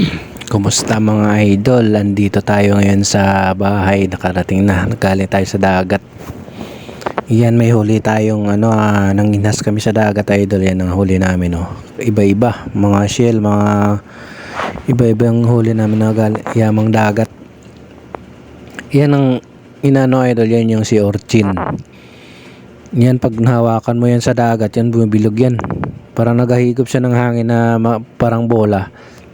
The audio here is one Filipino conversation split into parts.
Kumusta mga idol? Andito tayo ngayon sa bahay. Nakarating na. Nagaling tayo sa dagat. Yan, may huli tayong ano, ah, nanginhas kami sa dagat idol. Yan ang huli namin. Oh. Iba-iba. Mga shell, mga iba-ibang huli namin na gal- yamang dagat. Yan ang inano idol. Yan yung si Orchin. Yan, pag nahawakan mo yan sa dagat, yan bumibilog yan. Parang nagahigop siya ng hangin na parang bola.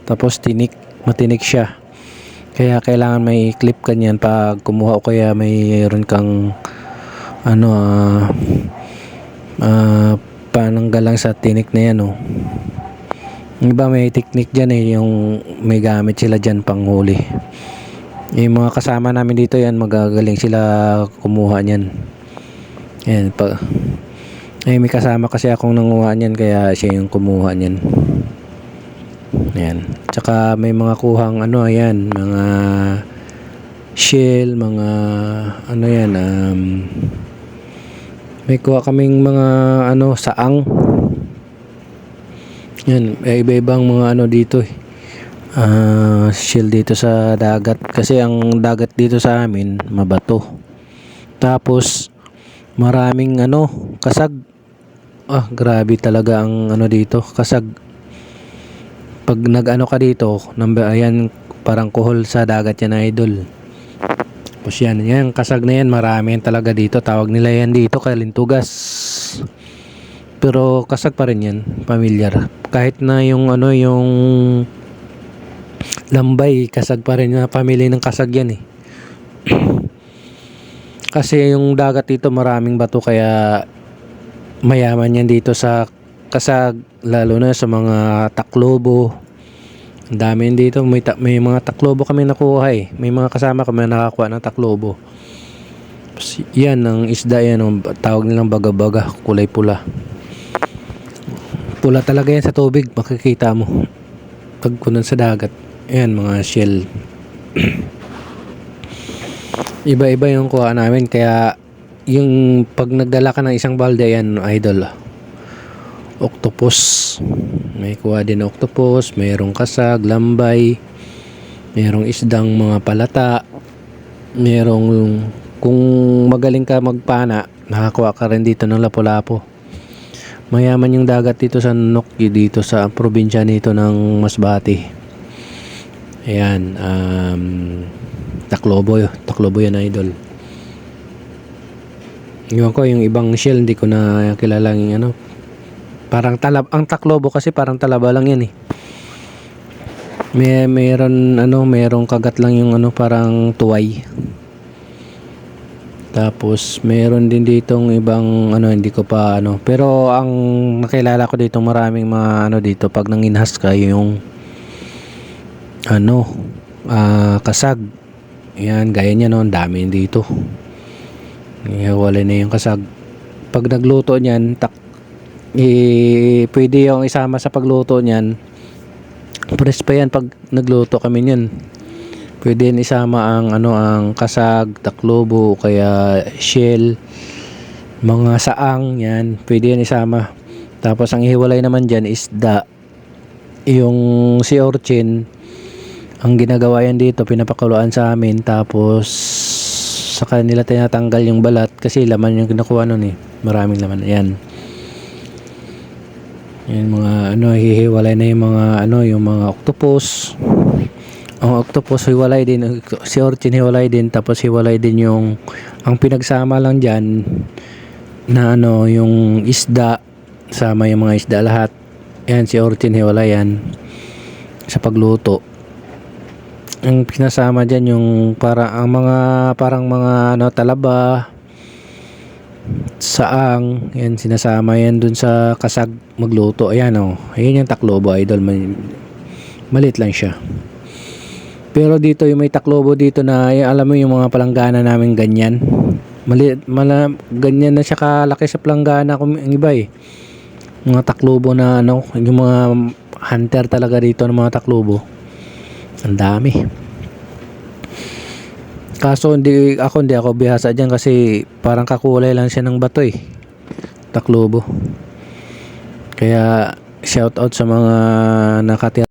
Tapos tinik, matinik siya. Kaya kailangan may clip ka niyan pag kumuha o kaya mayroon kang ano ah ah, pananggal lang sa tinik na yan oh. Iba may technique dyan eh, yung may gamit sila dyan pang huli. Yung mga kasama namin dito yan, magagaling sila kumuha niyan. Yan, pa, eh, may kasama kasi akong nanguha niyan kaya siya yung kumuha niyan. Yan. Tsaka may mga kuhang ano ayan, mga shell, mga ano yan, um, may kuha kaming mga ano saang. Yan, eh, iba-ibang mga ano dito eh. Ah, shell dito sa dagat kasi ang dagat dito sa amin mabato. Tapos maraming ano kasag ah grabe talaga ang ano dito kasag pag nag-ano ka dito number ayan parang kuhol sa dagat yan idol. Tapos yan yan kasag na yan marami yan talaga dito. Tawag nila yan dito kalintugas. Pero kasag pa rin yan pamilyar. Kahit na yung ano yung lambay kasag pa rin na pamili ng kasag yan eh. Kasi yung dagat dito maraming bato kaya mayaman yan dito sa kasag lalo na sa mga taklobo. Ang dami dito. May, ta- may mga taklobo kami nakuha eh. May mga kasama kami na nakakuha ng taklobo. Yan ang isda yan ang tawag nilang baga-baga kulay pula. Pula talaga yan sa tubig makikita mo. Pag kunan sa dagat yan mga shell. Iba-iba yung kuha namin kaya yung pag nagdala ka ng isang balde yan idol octopus may kuha din octopus mayroong kasag, lambay mayroong isdang mga palata mayroong kung magaling ka magpana nakakuha ka rin dito ng lapu-lapo mayaman yung dagat dito sa Nokyi dito sa probinsya nito ng Masbate ayan um, Taklobo. Taklobo yan idol. Iwan ko yung ibang shell hindi ko na kilala yung ano. Parang talab ang Taklobo kasi parang talaba lang yan eh. May meron ano, merong kagat lang yung ano parang tuway. Tapos meron din ditong ibang ano hindi ko pa ano. Pero ang nakilala ko dito maraming mga ano dito pag nanginhas ka yung ano ah, kasag Ayan, gaya niya no, ang dami dito. Ihiwalay na yung kasag. Pag nagluto niyan, tak, eh, pwede yung isama sa pagluto niyan. Press pa yan pag nagluto kami niyan. Pwede yan isama ang ano ang kasag, taklobo, kaya shell, mga saang yan. Pwede yan isama. Tapos ang ihiwalay naman diyan is da yung si Orchin ang ginagawa yan dito pinapakuluan sa amin tapos sa kanila tinatanggal yung balat kasi laman yung kinukuha nun eh maraming laman yan yan mga ano hihiwalay na yung mga ano yung mga octopus. Ang octopus hiwalay din si Orchin hiwalay din tapos hiwalay din yung ang pinagsama lang dyan na ano yung isda sama yung mga isda lahat. Yan si Orchin hiwalay yan sa pagluto. Ang pinasama diyan yung para ang mga parang mga ano talaba saang yan sinasama yan dun sa kasag magluto. Ayan oh. Ayan yung taklobo idol. Mal- malit lang siya. Pero dito yung may taklobo dito na ay, alam mo yung mga palanggana namin ganyan? Maliit mala, ganyan na siya kalaki sa palanggana kung ang iba eh. Mga taklobo na ano yung mga hunter talaga dito ng mga taklobo. Ang dami. Kaso hindi ako hindi ako bihasa diyan kasi parang kakulay lang siya ng bato eh. Taklobo. Kaya shout out sa mga nakatira